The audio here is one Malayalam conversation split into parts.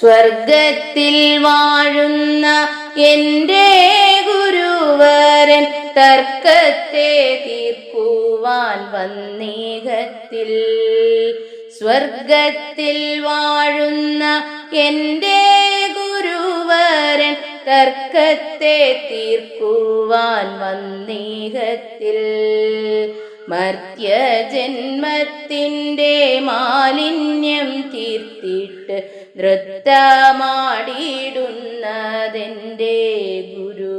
സ്വർഗത്തിൽ വാഴുന്ന എന്റെ ഗുരുവരൻ തർക്കത്തെ തീർക്കുവാൻ വന്നീകത്തിൽ. സ്വർഗത്തിൽ വാഴുന്ന എന്റെ ഗുരുവരൻ തർക്കത്തെ തീർക്കുവാൻ വന്നീകത്തിൽ. മർത്യജന്മത്തിന്റെ മാലിന്യം തീർത്തിട്ട് നൃത്തമാടിയിടുന്നതെന്റെ ഗുരു.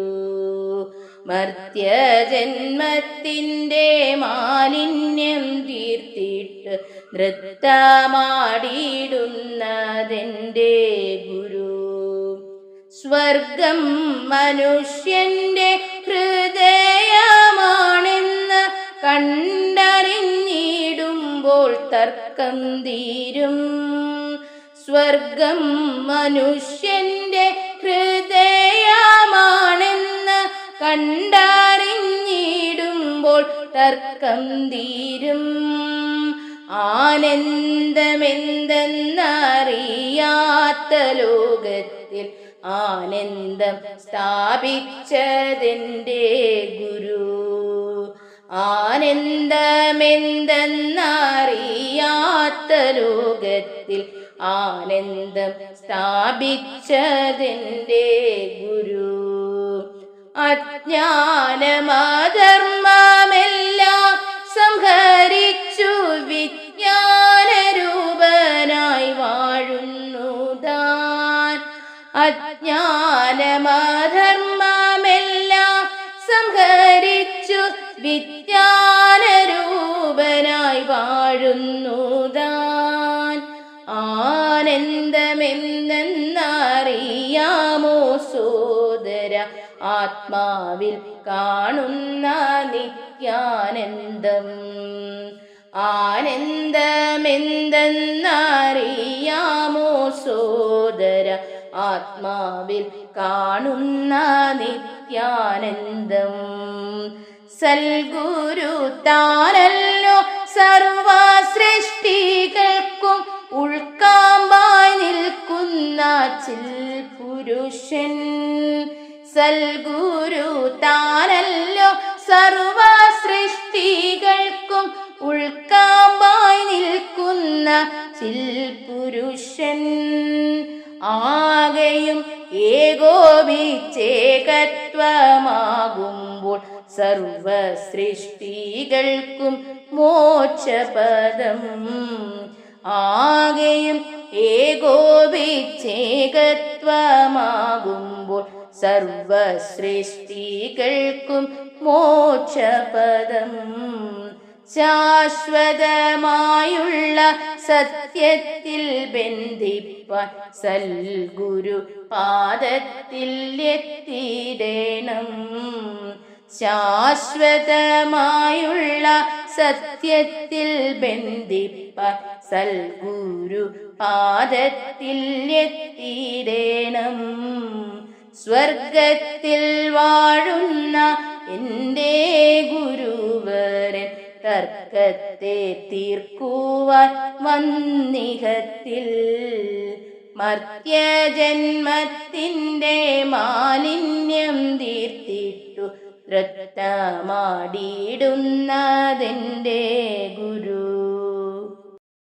മർത്യജന്മത്തിന്റെ മാലിന്യം തീർത്തിട്ട് നൃത്തമാടിയിടുന്നതെന്റെ ഗുരു. സ്വർഗം മനുഷ്യന്റെ കണ്ടറിഞ്ഞിടുമ്പോൾ തർക്കം തീരും. സ്വർഗം മനുഷ്യന്റെ ഹൃദയമാണെന്ന് കണ്ടറിഞ്ഞിടുമ്പോൾ തർക്കം തീരും. ആനന്ദമെന്തെന്നറിയാത്ത ലോകത്തിൽ ആനന്ദം സ്ഥാപിച്ചതെന്റെ ഗുരു. ആനന്ദമെന്തെന്നറിയാത്ത ലോകത്തിൽ ആനന്ദം സ്ഥാപിച്ചതിന്റെ ഗുരു. അജ്ഞാനമധർമ്മമെല്ലാം സംഹരിച്ചു വിജ്ഞാനരൂപനായി വാഴുന്നു താൻ. അജ്ഞാനമധർമ്മമെല്ലാം സംഹരിച്ചു വിജ്ഞാനരൂപനായി വാഴുന്നു താൻ ആനന്ദമെന്തെന്നറിയാമോ സോദര? ആത്മാവിൽ കാണുന്ന നിത്യാനന്ദം ആനന്ദമെന്തെന്നറിയാമോ സോദര? ആത്മാവിൽ കാണുന്ന നിത്യാനന്ദം സൽഗുരു താനല്ലോ പുരുഷൻ സൽഗുരു താനല്ലോ. സർവ സൃഷ്ടികൾക്കും ഉൾക്കാമ്പായി നിൽക്കുന്ന ചിൽപുരുഷൻ ആകെയും ഏകോപിച്ചേകത്വമാകുമ്പോൾ സർവ സൃഷ്ടികൾക്കും മോക്ഷപദം. ആകെയും ഏകോപിച്ചേകത്വമാകുമ്പോൾ സർവസൃഷ്ടികൾക്കും മോക്ഷപദം. ശാശ്വതമായുള്ള സത്യത്തിൽ ബന്ധിപ്പാൻ സൽഗുരു പാദത്തിൽ എത്തിയിടണം ശാശ്വതമായുള്ള സത്യത്തിൽ ബന്ധിപ്പ സൽഗുരു പാദത്തിൽ എത്തിരേണം. സ്വർഗത്തിൽ വാഴുന്ന എന്റെ ഗുരുവരൻ തർക്കത്തെ തീർക്കുവാൻ വന്നിഹത്തിൽ. മർത്യജന്മത്തിന്റെ മാലിന്യം തീർത്തിട്ടു നൃത്തമാടിയിടുന്നതെന്റെ ഗുരു.